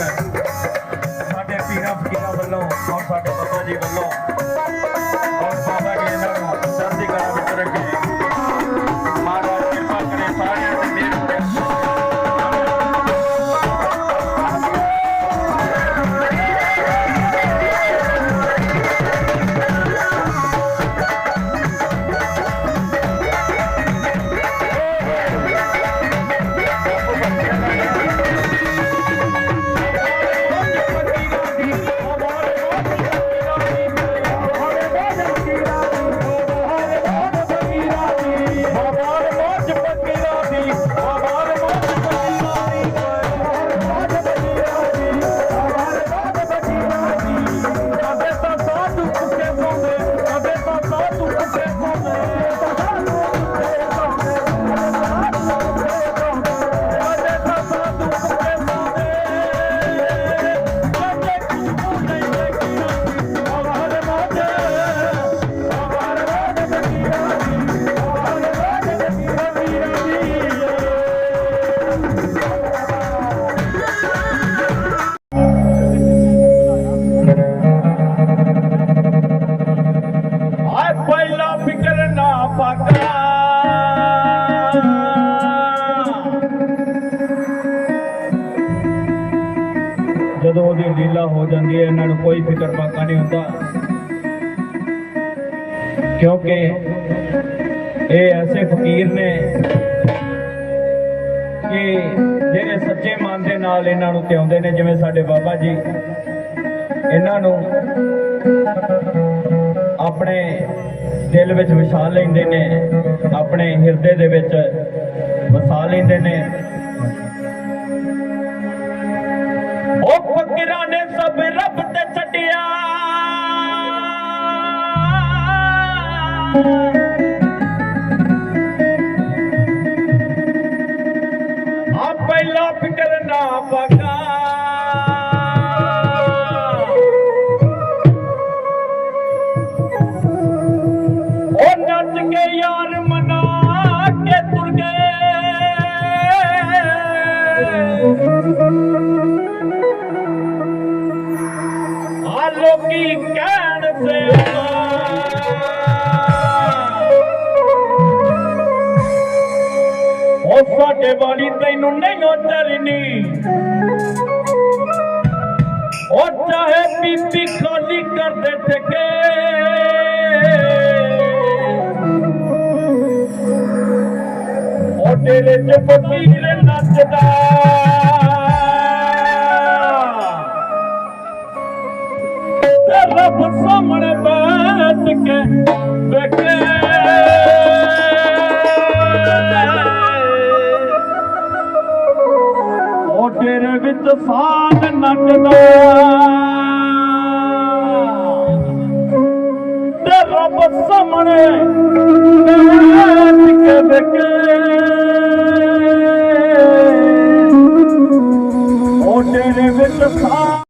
ਸਾਡੇ ਪੀਰਾਂ ਫਕੀਰਾਂ ਵੱਲੋਂ ਔਰ ਸਾਡੇ ਬਾਬਾ ਜੀ ਵੱਲੋਂ ਜਦੋਂ ਉਹਦੀ ਲੀਲਾ ਹੋ ਜਾਂਦੀ ਹੈ, ਇਹਨਾਂ ਨੂੰ ਕੋਈ ਫਿਕਰ ਪਾਕਾ ਨਹੀਂ ਹੁੰਦਾ। ਕਿਉਂਕਿ ਇਹ ਐਸੇ ਫਕੀਰ ਨੇ ਕਿ ਜਿਹੜੇ ਸੱਚੇ ਮਨ ਦੇ ਨਾਲ ਇਹਨਾਂ ਨੂੰ ਧਿਆਉਂਦੇ ਨੇ, ਜਿਵੇਂ ਸਾਡੇ ਬਾਬਾ ਜੀ, ਇਹਨਾਂ ਨੂੰ ਆਪਣੇ ਦਿਲ ਵਿੱਚ ਵਸਾ ਲੈਂਦੇ ਨੇ, ਆਪਣੇ ਹਿਰਦੇ ਦੇ ਵਿੱਚ ਵਸਾ ਲੈਂਦੇ ਨੇ। ਆ ਪਹਿਲਾ ਫਿਕਰ ਨਾ ਪਾਗਾ ਉਹ ਨੱਚ ਕੇ ਯਾਰ ਮਨਾ ਕੇ ਤੁਰ ਗਏ। ਆ ਲੋਕੀ ਕਹਿਣ ਸੇ ਉਹ ਸਾਡੇ ਵਾਲੀ ਤੈਨੂੰ ਨਹੀਂ ਉਹ ਚਰਨੀ ਉਹ ਚਾਹੇ ਪੀਪੀ ਖਾਲੀ ਕਰਦੇ ਠੇਕੇ। ਉਹ ਤੇਰੇ ਚ ਫਕੀਰ ਨੱਚਦਾ। ਰੱਬ ਸਾਹਮਣੇ ਬੈਠ ਕੇ ਵੇਖੇ ਵਿੱਚ ਸਾਧ ਨੱਚਦਾ। ਤੇ ਰੱਬ ਸਾਹਮਣੇ ਨੱਚ ਕੇ ਬਕੇ ਉਹ ਤੇਰੇ ਵਿੱਚ ਸਾਧ